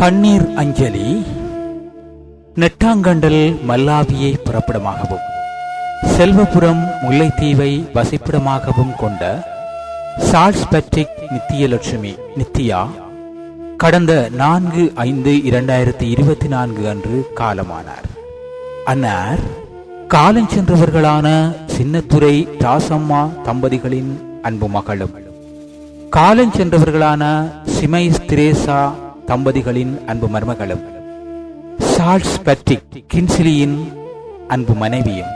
கண்ணீர் அஞ்சலி நெட்டாங்கண்டல் மல்லாவியை புறப்படமாகவும் செல்வபுரம் முல்லைத்தீவை வசிப்பிடமாகவும் கொண்ட SARS Patrick நித்தியலட்சுமி Nithya கடந்த நான்கு ஐந்து இரண்டாயிரத்தி இருபத்தி நான்கு அன்று காலமானார். அன்னார் காலஞ்சென்றவர்களான சின்னத்துறை ராசம்மா தம்பதிகளின் அன்பு மகளும். காலஞ்சென்றவர்களான சிமை திரேசா தம்பதிகளின் அன்பு மருமகளும் சால்ஸ் பேட்ரிக் கின்சிலியின் அன்பு மனைவியும்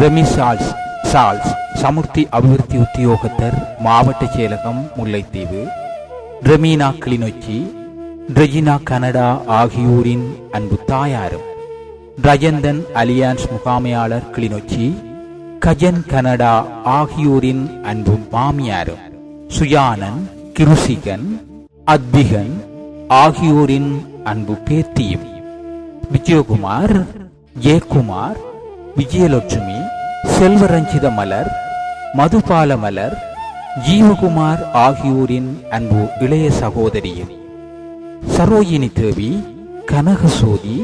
ரெமி சால்ஸ் சால்ஸ் சமுர்த்தி அபிவிருத்தி உத்தியோகத்தர் மாவட்ட செயலகம் முல்லைத்தீவு ரெமீனா கிளிநொச்சி ரெஜினா கனடா ஆகியோரின் அன்பு தாயாரும் ரஜந்தன் அலியான்ஸ் முகாமையாளர் கிளிநொச்சி கஜன் கனடா ஆகியோரின் அன்பு மாமியாரும் சுயானன் கிருசிகன் அத்விகன் ஆகியோரின் அன்பு பேத்தியும் விஜயகுமார் ஜெயக்குமார் விஜயலட்சுமி செல்வரஞ்சித மலர் மதுபால மலர் ஜீவகுமார் ஆகியோரின் அன்பு இளைய சகோதரியும் சரோயினி தேவி கனகசோதி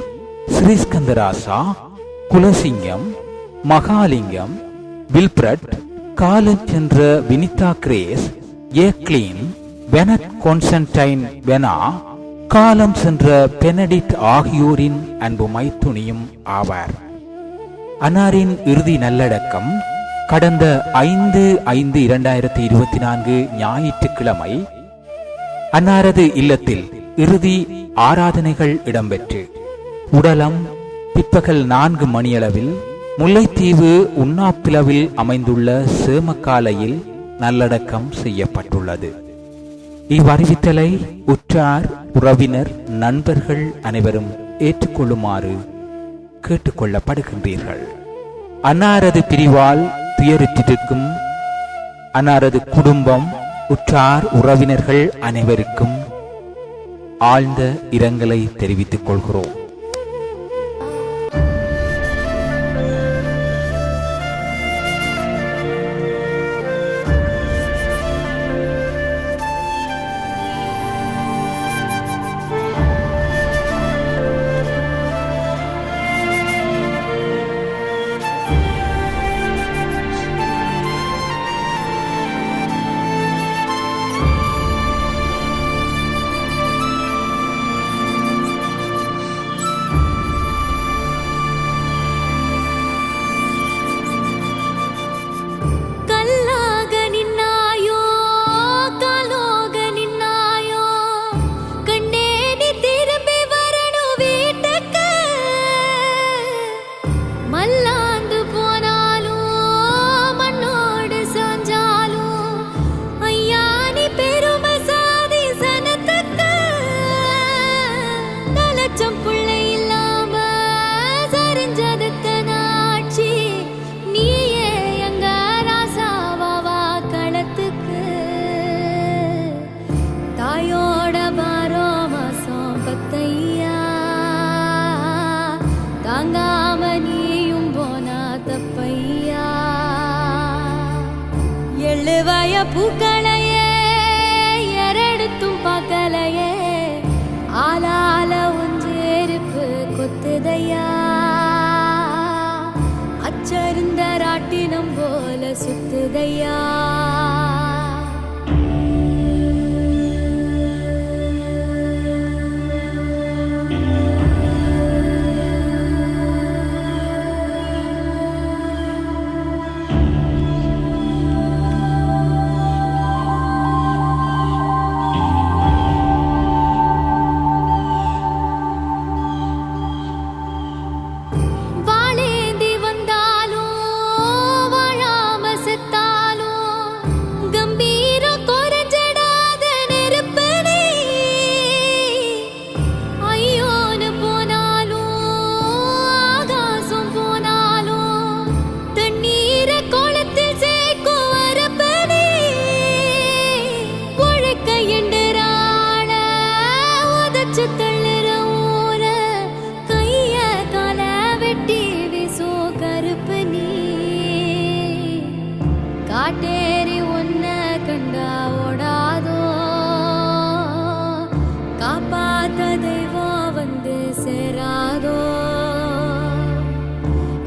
ஸ்ரீஸ்கந்தராசா குலசிங்கம் மகாலிங்கம் வில்பிரட் காலஞ்சென்ற Vinitha Grace Eklin Venet Constantine Vena காலம் சென்ற பெனடிட் ஆகியோரின் அன்பு மைத்துணியும் ஆவார். அன்னாரின் இறுதி நல்லடக்கம் கடந்த ஐந்து ஐந்து இரண்டாயிரத்தி இருபத்தி நான்கு ஞாயிற்றுக்கிழமை அன்னாரது இல்லத்தில் இறுதி ஆராதனைகள் இடம்பெற்று உடலம் பிற்பகல் நான்கு மணியளவில் முல்லைத்தீவு உண்ணாப்பிளவில் அமைந்துள்ள சேமக்காலையில் நல்லடக்கம் செய்யப்பட்டுள்ளது. இவ்வறிவித்தலை உற்றார் உறவினர் நண்பர்கள் அனைவரும் ஏற்றுக்கொள்ளுமாறு கேட்டுக்கொள்ளப்படுகின்றீர்கள். அன்னாரது பிரிவால் துயருற்றிருக்கும் அன்னாரது குடும்பம் உற்றார் உறவினர்கள் அனைவருக்கும் ஆழ்ந்த இரங்கலை தெரிவித்துக் கொள்கிறோம். எள்ளுவய பூக்களையே எரடுத்தும் பார்க்கலையே ஆளால ஒஞ்சேருப்பு கொத்துதையா. அச்சருந்த ராட்டினம் போல சுத்துதையா.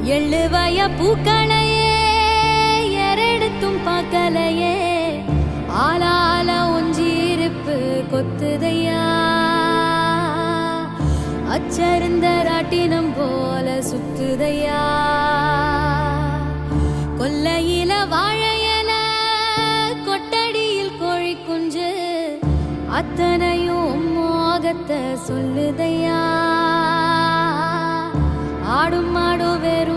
எழுவய பூக்களையே எரெடுத்தும் பார்க்கலையே ஆளால ஒஞ்சிருப்பு கொத்துதையா. அச்சருந்த ராட்டினம் போல சுத்துதையா. கொல்லையில வாழையல கொட்டடியில் கோழி குஞ்சு அத்தனையும் மோகத்தை சொல்லுதையா. ஆடும் மாடும் வெறும்